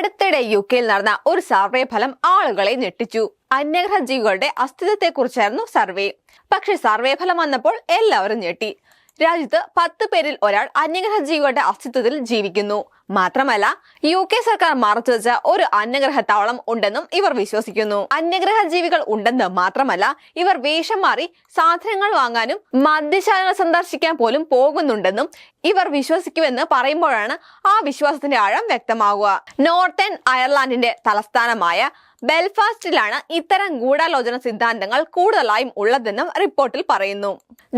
അടുത്തിടെ യു കെയിൽ നടന്ന ഒരു സർവേ ഫലം ആളുകളെ ഞെട്ടിച്ചു. അന്യഗ്രഹ ജീവികളുടെ അസ്തിത്വത്തെക്കുറിച്ചായിരുന്നു സർവേ. പക്ഷെ സർവേ ഫലം വന്നപ്പോൾ എല്ലാവരും ഞെട്ടി. രാജ്യത്ത് പത്ത് പേരിൽ ഒരാൾ അന്യഗ്രഹ ജീവികളുടെ അസ്തിത്വത്തിൽ ജീവിക്കുന്നു. മാത്രമല്ല യു കെ സർക്കാർ മറച്ചുവെച്ച ഒരു അന്യഗ്രഹത്താവളം ഉണ്ടെന്നും ഇവർ വിശ്വസിക്കുന്നു. അന്യഗ്രഹ ജീവികൾ ഉണ്ടെന്ന് മാത്രമല്ല ഇവർ വേഷം മാറി സാധനങ്ങൾ വാങ്ങാനും മദ്യശാലകൾ സന്ദർശിക്കാൻ പോലും പോകുന്നുണ്ടെന്നും ഇവർ വിശ്വസിക്കുമെന്ന് പറയുമ്പോഴാണ് ആ വിശ്വാസത്തിന്റെ ആഴം വ്യക്തമാകുക നോർത്തേൺ അയർലാൻഡിന്റെ തലസ്ഥാനമായ ബെൽഫാസ്റ്റിലാണ് ഇത്തരം ഗൂഢാലോചന സിദ്ധാന്തങ്ങൾ കൂടുതലായും ഉള്ളതെന്നും റിപ്പോർട്ടിൽ പറയുന്നു.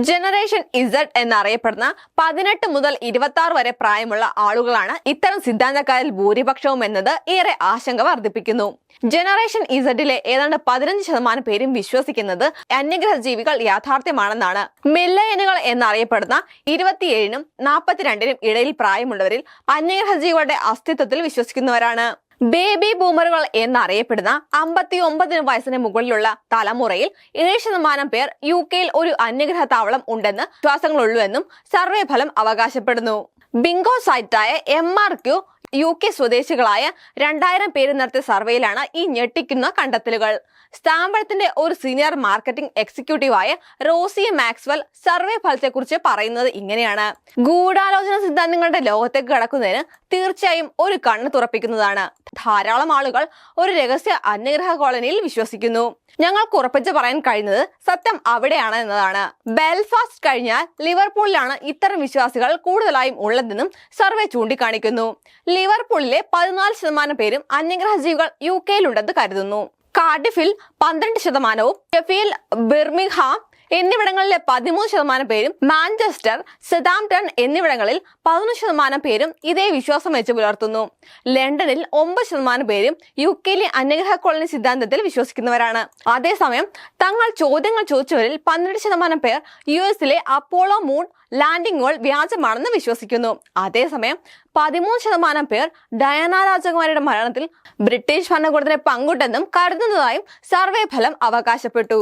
ജനറേഷൻ ഇസഡ് എന്നറിയപ്പെടുന്ന പതിനെട്ട് മുതൽ ഇരുപത്തി വരെ പ്രായമുള്ള ആളുകളാണ് ഇത്തരം സിദ്ധാന്തക്കാരിൽ ഭൂരിപക്ഷവും എന്നത് ഏറെ ആശങ്ക വർദ്ധിപ്പിക്കുന്നു. ജനറേഷൻ ഇസഡിലെ ഏതാണ്ട് പതിനഞ്ച് ശതമാനം പേരും വിശ്വസിക്കുന്നത് അന്യഗ്രഹ ജീവികൾ യാഥാർത്ഥ്യമാണെന്നാണ്. മില്ലയനുകൾ എന്നറിയപ്പെടുന്ന ഇരുപത്തിയേഴിനും നാൽപ്പത്തിരണ്ടിനും ഇടയിൽ പ്രായമുള്ളവരിൽ അന്യഗ്രഹ ജീവികളുടെ അസ്തിത്വത്തിൽ വിശ്വസിക്കുന്നവരാണ്. ബേബി ബൂമറുകൾ എന്നറിയപ്പെടുന്ന അമ്പത്തി ഒമ്പതിന് വയസ്സിന് മുകളിലുള്ള തലമുറയിൽ ഏഴ് ശതമാനം പേർ യു കെയിൽ ഒരു അന്യഗ്രഹ താവളം ഉണ്ടെന്ന് വിശ്വാസങ്ങളുള്ളൂ എന്നും സർവേ ഫലം അവകാശപ്പെടുന്നു. Bingo സൈറ്റായ M R Q U K സ്വദേശികളായ രണ്ടായിരം പേര് നടത്തിയ സർവേയിലാണ് ഈ ഞെട്ടിക്കുന്ന കണ്ടെത്തലുകൾ. സ്ഥാപനത്തിന്റെ ഒരു സീനിയർ മാർക്കറ്റിംഗ് എക്സിക്യൂട്ടീവായ റോസി മാക്സ്വൽ സർവേ ഫലത്തെക്കുറിച്ച് പറയുന്നത് ഇങ്ങനെയാണ്. ഗൂഢാലോചന സിദ്ധാന്തങ്ങളുടെ ലോകത്തേക്ക് കടക്കുന്നതിന് തീർച്ചയായും ഒരു കണ്ണ് തുറപ്പിക്കുന്നതാണ്. ധാരാളം ആളുകൾ ഒരു രഹസ്യ അന്യഗ്രഹ കോളനിയിൽ വിശ്വസിക്കുന്നു. ഞങ്ങൾക്ക് ഉറപ്പിച്ച് പറയാൻ കഴിയുന്നത് സത്യം അവിടെയാണ് എന്നതാണ്. ബെൽഫാസ്റ്റ് കഴിഞ്ഞാൽ ലിവർപൂളിലാണ് ഇത്തരം വിശ്വാസികൾ കൂടുതലായും ഉള്ളതെന്നും സർവേ ചൂണ്ടിക്കാണിക്കുന്നു. ലിവർപൂളിലെ പതിനാല് ശതമാനം പേരും അന്യഗ്രഹ ജീവികൾ യു കെയിലുണ്ടെന്ന് കരുതുന്നു. കാർഡിഫിൽ പന്ത്രണ്ട് ശതമാനവും ഷെഫീൽ ബിർമിംഗ്ഹാം എന്നിവിടങ്ങളിലെ പതിമൂന്ന് ശതമാനം പേരും മാഞ്ചസ്റ്റർ സെതാംപ്ടൺ എന്നിവിടങ്ങളിൽ പതിനൊന്ന് ശതമാനം പേരും ഇതേ വിശ്വാസം വെച്ച് പുലർത്തുന്നു. ലണ്ടനിൽ ഒമ്പത് ശതമാനം പേരും യു കെയിലെ അന്യഗ്രഹ കോളനി സിദ്ധാന്തത്തിൽ വിശ്വസിക്കുന്നവരാണ്. അതേസമയം തങ്ങൾ ചോദ്യങ്ങൾ ചോദിച്ചവരിൽ പന്ത്രണ്ട് ശതമാനം പേർ യു എസിലെ അപ്പോളോ മൂൺ ലാൻഡിങ്ങുകൾ വ്യാജമാണെന്ന് വിശ്വസിക്കുന്നു. അതേസമയം പതിമൂന്ന് ശതമാനം പേർ ഡയാന രാജകുമാരിയുടെ മരണത്തിൽ ബ്രിട്ടീഷ് ഭരണകൂടത്തിന് പങ്കുണ്ടെന്നും കരുതുന്നതായും സർവേ ഫലം അവകാശപ്പെട്ടു.